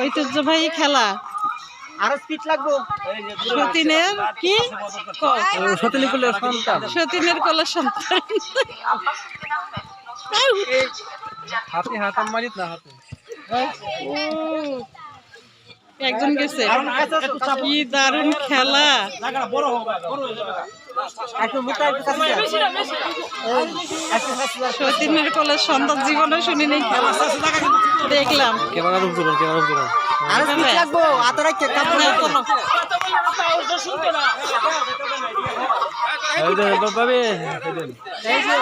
ঐতিহ্যবাহী খেলা। আরও স্পিড লাগবো। সতীনের কি? সতলি করলে সন্তান। সতীনের কলা সন্তান। হাতে হাতে মারিত না হাতে। একজন গেছে। কি দারুণ খেলা। বড় হবে বড় হয়ে যাবে। সতীনের কলের সন্তান জীবনে শুনি নাই দেখলাম। ক্যামেরা ক্যামেরা আরও লাগবো, আতরা কে না, কোনো। এই যে বাবে। এই যে,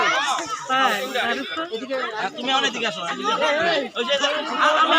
তাই, দারুণ তো। তুমি অনেক দিকে আসো ওই যে আমরা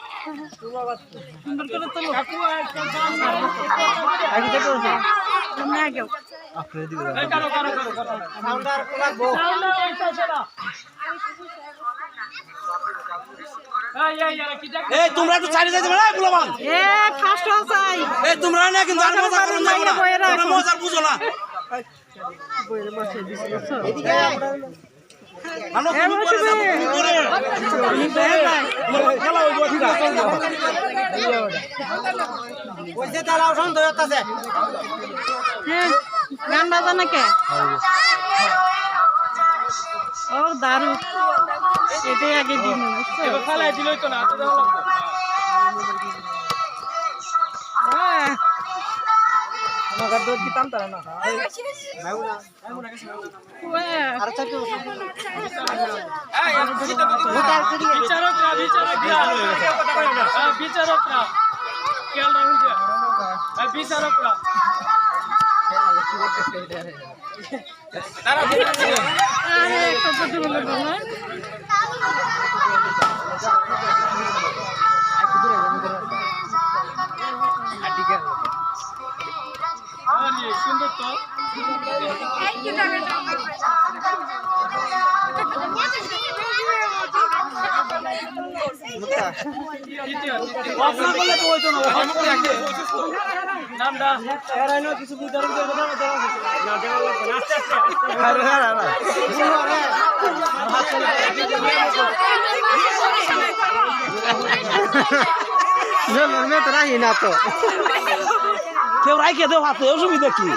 সুন্দর করে তোলো। আগেও। এই তোমরা একটু চালিয়ে যাইতে পারো। এই তোমরা না কিন্তু আর মজা করুন যাব না তোমরা মজা বুঝো না ঠিক আছে হ্যাঁ, গান বাজানো কে? ও দারুণ এটাই আগে দিন খেলায় দিলই তো না তো দেওয়া লাগবে। আমার না বিচারকরা বিচারকরা। বিচারকরা। বিচারকরা সুন্দর তো করলে তো হইতো না আরে কেউ রাইখে দেও হাতে অসুবিধা কি